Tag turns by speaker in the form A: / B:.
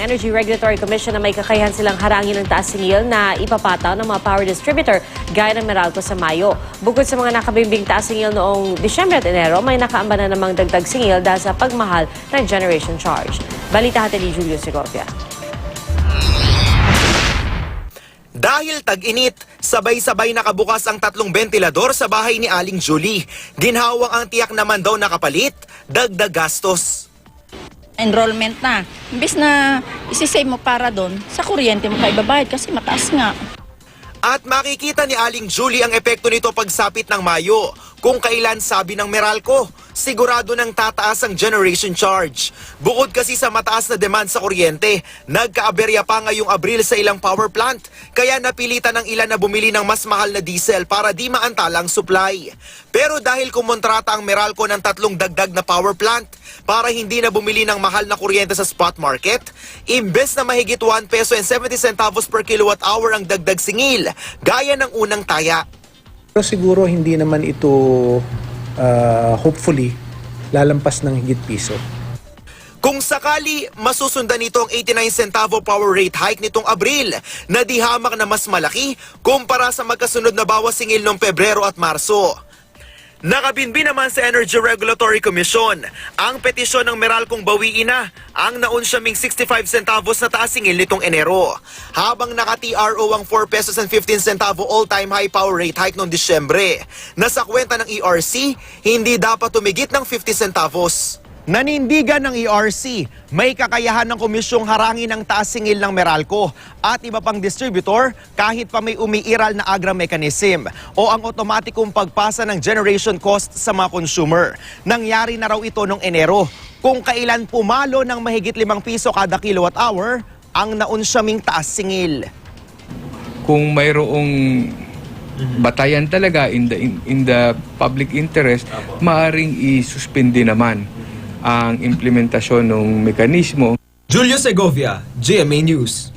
A: ng Energy Regulatory Commission na may kakayahan silang harangin ng taas singil na ipapataw ng mga power distributor gaya ng Meralco sa Mayo. Bukod sa mga nakabimbing taas singil noong Disyembre at Enero, may nakaamba na namang dagdag singil dahil sa pagmahal ng generation charge. Balita hati ni Julio Segovia.
B: Dahil tag-init, sabay-sabay nakabukas ang tatlong ventilador sa bahay ni Aling Julie. Ginhawang ang tiyak naman daw nakapalit, dagdag gastos.
C: Enrollment na. Imbis na isisave mo para doon, sa kuryente mo kayo babayad kasi mataas nga.
B: At makikita ni Aling Julie ang epekto nito pagsapit ng Mayo. Kung kailan sabi ng Meralco, sigurado nang tataas ang generation charge. Bukod kasi sa mataas na demand sa kuryente, nagkaaberya pa ngayong Abril sa ilang power plant. Kaya napilitan ng ilan na bumili ng mas mahal na diesel para di maantalang supply. Pero dahil kumontrata ang Meralco ng tatlong dagdag na power plant para hindi na bumili ng mahal na kuryente sa spot market, imbes na mahigit 1 peso and 70 centavos per kilowatt hour ang dagdag singil, gaya ng unang taya.
D: Pero siguro hindi naman ito ah, hopefully lalampas ng higit piso.
B: Kung sakali, masusundan nito ang 89 centavo power rate hike nitong Abril na di hamak na mas malaki kumpara sa magkasunod na bawas singil noong Pebrero at Marso. Nakabinbi naman sa Energy Regulatory Commission ang petisyon ng Meralcong bawiin na ang naunsyaming 65 centavos na taas singil nitong Enero. Habang naka-TRO ang 4 pesos and 15 centavo all-time high power rate hike noong Disyembre. Nasa kwenta ng ERC, hindi dapat tumigit ng 50 centavos. Nanindigan ng ERC, may kakayahan ng komisyong harangin ang taas singil ng Meralco. At iba pang distributor kahit pa may umiiral na agra mechanism o ang otomatikong pagpasa ng generation cost sa mga consumer. Nangyari na raw ito noong Enero. Kung kailan pumalo ng mahigit 5 piso kada kilowatt hour ang naunsyaming taas singil.
E: kung mayroong batayan talaga in the in, in the public interest, maaring isuspindi naman ang implementasyon ng mekanismo
F: Julio Segovia, GMA News.